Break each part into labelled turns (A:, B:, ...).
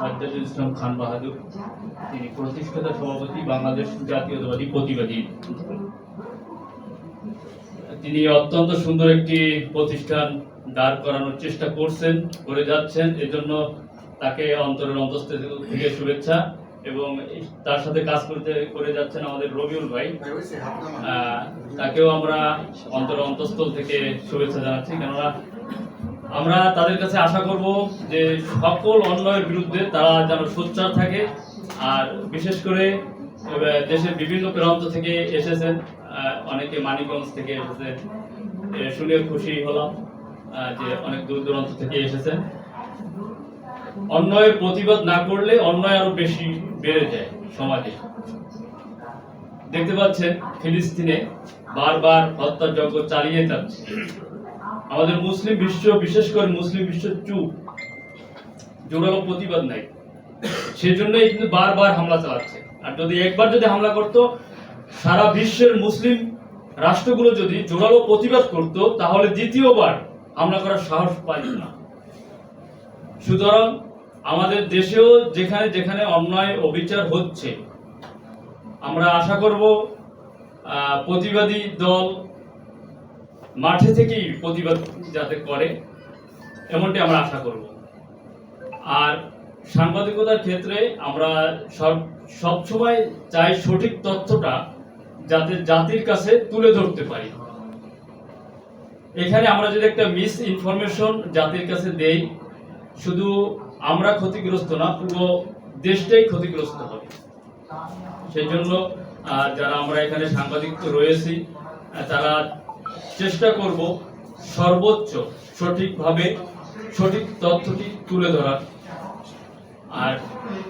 A: সাজ্জাদুল ইসলাম খান বাহাদুর, তিনি প্রতিষ্ঠাতা সভাপতি, বাংলাদেশ জাতীয়তাবাদী প্রতিবাদী। তিনি অত্যন্ত সুন্দর একটি প্রতিষ্ঠান দাঁড় করানোর চেষ্টা করছেন, করে যাচ্ছেন, এজন্য তাকে অন্তরের অন্তস্থ থেকে শুভেচ্ছা, এবং তার সাথে কাজ করতে, করে যাচ্ছেন আমাদের রবিউল ভাই। তাকেও আমরা অন্তর অন্তঃস্থল থেকে শুভেচ্ছা জানাচ্ছি, কেননা আমরা তাদের কাছে আশা করব যে সকল অন্যায়ের বিরুদ্ধে তারা যেন সোচ্চার থাকে। আর বিশেষ করে দেশের বিভিন্ন প্রান্ত থেকে এসেছেন অনেকে মানিকগঞ্জ থেকে এসেছেন শুনে খুশি হলাম যে অনেক দূর দূরান্ত থেকে এসেছেন। অন্যায়ের প্রতিবাদ না করলে অন্যায় আরও বেশি বেড়ে যায় সমাজে। দেখতে পাচ্ছেন, ফিলিস্তিনে বারবার হত্যাযজ্ঞ চালিয়ে যাচ্ছে। আমাদের মুসলিম বিশ্ব, বিশেষ করে মুসলিম বিশ্ব চুপ। জোরালো প্রতিবাদ নাই। সেজন্যই কিন্তু বারবার হামলা চালাচ্ছে। আর যদি একবার যদি হামলা করত, সারা বিশ্বের মুসলিম রাষ্ট্রগুলো যদি জোরালো প্রতিবাদ করত, তাহলে দ্বিতীয়বার হামলা করার সাহস পাইত না। সুতরাং আমাদের দেশেও যেখানে যেখানে অন্যায় অবিচার হচ্ছে, আমরা আশা করব প্রতিবাদী দল মাঠে থেকেই প্রতিবাদ যাতে করে, এমনটি আমরা আশা করব। আর সাংবাদিকতার ক্ষেত্রে আমরা সব সবসময় চাই সঠিক তথ্যটা যাতে জাতির কাছে তুলে ধরতে পারি। এখানে আমরা যদি একটা মিস ইনফরমেশন জাতির কাছে দেই, শুধু আমরা ক্ষতিগ্রস্ত না পুরো দেশটাই ক্ষতিগ্রস্ত হবে। সেই জন্য যারা আমরা এখানে সাংবাদিক রয়েছি তারা চেষ্টা করব সর্বোচ্চ সঠিকভাবে সঠিক তথ্যটি তুলে ধরার। আর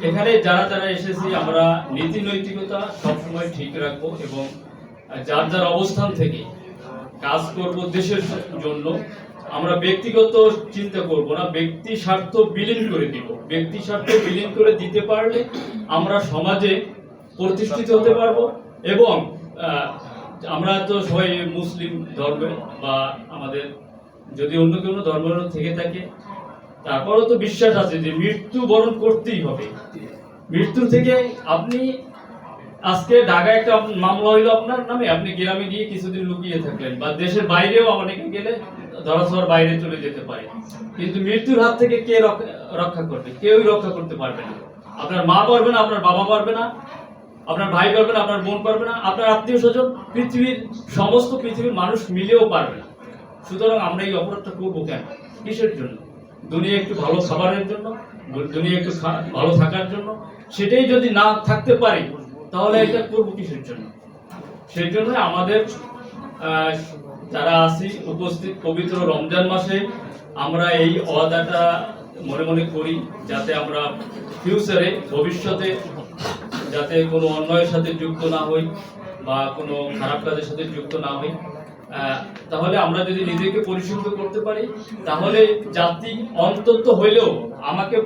A: এখানে যারা যারা এসেছি, আমরা নীতি নৈতিকতা সবসময় ঠিক রাখব এবং যার যার অবস্থান থেকে কাজ করব দেশের জন্য, আমরা ব্যক্তিগত চিন্তা করব না, ব্যক্তি স্বার্থ বিলীন করে দিব। ব্যক্তি স্বার্থ বিলীন করে দিতে পারলে আমরা সমাজে প্রতিষ্ঠিত হতে পারব এবং আমরা তো সবাই মুসলিম ধর্মে বা আমাদের যদি অন্য কোনো ধর্ম থেকে থাকে, তারপরেও তো বিশ্বাস আছে যে মৃত্যু বরণ করতেই হবে। মৃত্যু থেকে আপনি আজকে ঢাকায় একটা মামলা হইল আপনার নামে, আপনি গ্রামে গিয়ে কিছুদিন লুকিয়ে থাকলেন বা দেশের বাইরেও অনেকে গেলে ধরাছোঁয়ার বাইরে চলে যেতে পারে। কিন্তু মৃত্যুর হাত থেকে কে রক্ষা- করবে? কেউই রক্ষা করতে পারবে না। আপনার মা পারবে না, আপনার বাবা পারবে না। আপনার ভাই পারবে না, আপনার বোন পারবে না, আপনার আত্মীয় স্বজন, পৃথিবীর সমস্ত পৃথিবীর মানুষ মিলেও পারবে না। সুতরাং আমরা এই অপরাধটা করব কেন? কিসের জন্য? দুনিয়া একটু ভালো খাবারের জন্য, দুনিয়া একটু ভালো থাকার জন্য। সেটাই যদি না থাকতে পারি, তাহলে এটা করব কিসের জন্য? সেই জন্য আমাদের যারা আছি, উপস্থিত পবিত্র রমজান মাসে, আমরা এই অদাটা মনে মনে করি, যাতে আমরা ফিউচারে ভবিষ্যতে যাতে কোনো অন্যায়ের সাথে যুক্ত না হই বা কোনো খারাপ কাজের সাথে যুক্ত না হই। তাহলে আমরা যদি নিজেকে পরিশুদ্ধ করতে পারি, তাহলে জাতি অন্তত হইলেও, আমাকে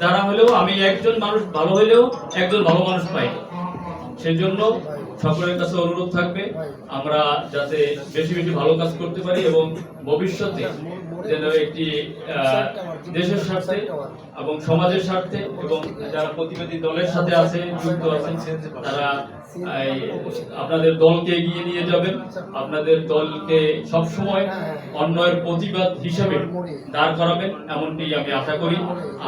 A: দ্বারা হলেও, আমি একজন মানুষ ভালো হইলেও একজন ভালো মানুষ পাই। সেজন্য সকলের কাছে অনুরোধ থাকবে, আমরা যাতে বেশি বেশি ভালো কাজ করতে পারি এবং ভবিষ্যতে যেন একটি দেশের স্বার্থে এবং সমাজের স্বার্থে এবং যারা প্রতিবাদী দলের সাথে আছে, যুক্ত আছেন তারা আপনাদের দলকে এগিয়ে নিয়ে যাবেন। আপনাদের দলকে সবসময় অন্যায়ের প্রতিবাদ হিসেবে দাঁড় করাবেন, এমনটি আমি আশা করি।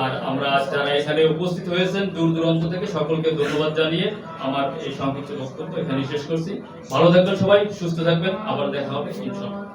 A: আর আমরা যারা এখানে উপস্থিত হয়েছেন, দূর দূরান্ত থেকে সকলকে ধন্যবাদ জানিয়ে আমার এই সংক্ষিপ্ত বক্তব্য এখানে শেষ করছি। ভালো থাকবেন সবাই, সুস্থ থাকবেন। আবার দেখা হবে, ইনশাআল্লাহ।